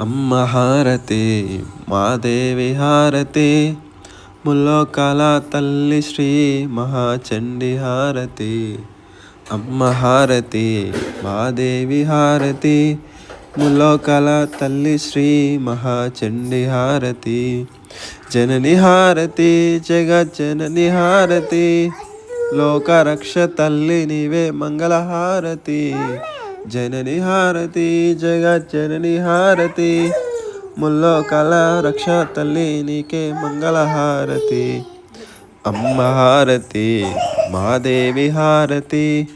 అమ్మ హారతే మాదేవి హారతే. ముల్లోకాల తల్లి శ్రీ మహాచండి హారతి. అమ్మ హారతి మాదేవి హారతి. ముల్లోకాల తల్లి శ్రీ మహాచండి హారతి. జనని హారతి జగజ్జనని హారతి. లోకరక్ష తల్లి నీవే మంగళహారతి. జనని హారతి జగజ్జనని హారతి. ముల్లోకాల రక్ష తల్లి నీకే మంగళహారతి అమ్మ హారతి మాదేవి హారతి.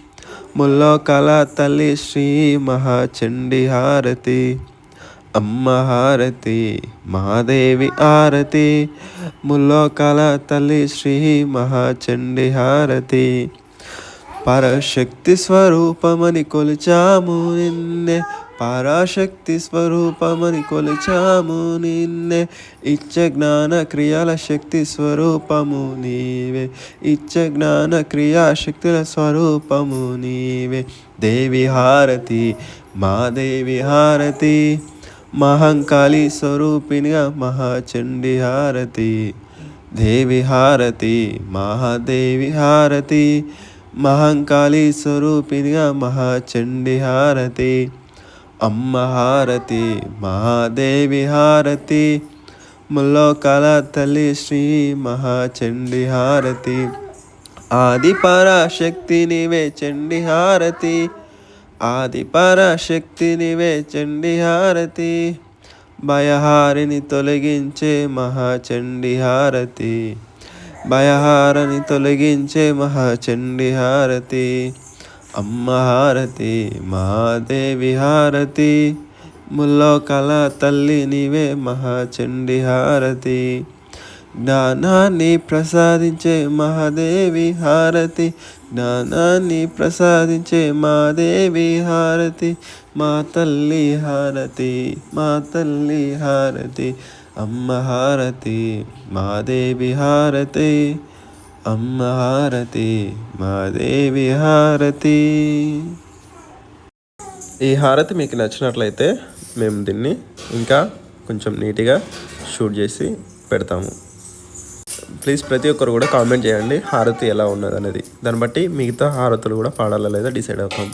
ముల్లోకాల తల్లి శ్రీ మహాచండి హారతి. అమ్మ హారతి మహాదేవి హారతి. ముల్లోకాల తల్లి శ్రీ మహాచండి హారతి. పరశక్తి స్వరూపమని కొలిచాము నిన్నే పరాశక్తి స్వరూపమని కొలిచాము నిన్నే ఇచ్చ జ్ఞాన క్రియాల శక్తి స్వరూపము నీవే ఇచ్చ జ్ఞాన క్రియాశక్తుల స్వరూపము నీవే దేవి హారతి మా దేవి హారతి మహంకాళి స్వరూపినిగా మహాచండి హారతి దేవి హారతి మహాదేవి హారతి మహంకాళి స్వరూపిణిగా మహాచండి హారతి అమ్మ హారతి మహాదేవి హారతి ముల్లోకాల తల్లి శ్రీ మహాచండి హారతి ఆది పరాశక్తి నివే చండి హారతి ఆది పరాశక్తి నివే చండి హారతి భయహారిని తొలగించే మహాచండి హారతి భయహారని తొలగించే మహాచండి హారతి అమ్మ హారతి మహాదేవి హారతి ముల్లోకల తల్లి నీవే మహాచండి హారతి. జ్ఞానాన్ని ప్రసాదించే మహాదేవి హారతి జ్ఞానాన్ని ప్రసాదించే మాదేవి హారతి మా తల్లి హారతి మా తల్లి హారతి. అమ్మ హారతి మాదేవి హారతి. అమ్మ హారతి మాదేవి హారతి. ఈ హారతి మీకు నచ్చినట్లయితే మేము దీన్ని ఇంకా కొంచెం నీట్గా షూట్ చేసి పెడతాము. ప్లీజ్ ప్రతి ఒక్కరు కూడా కామెంట్ చేయండి హారతి ఎలా ఉన్నది అనేది దాన్ని బట్టి మిగతా హారతులు కూడా పాడాలా లేదా డిసైడ్ అవుతాం.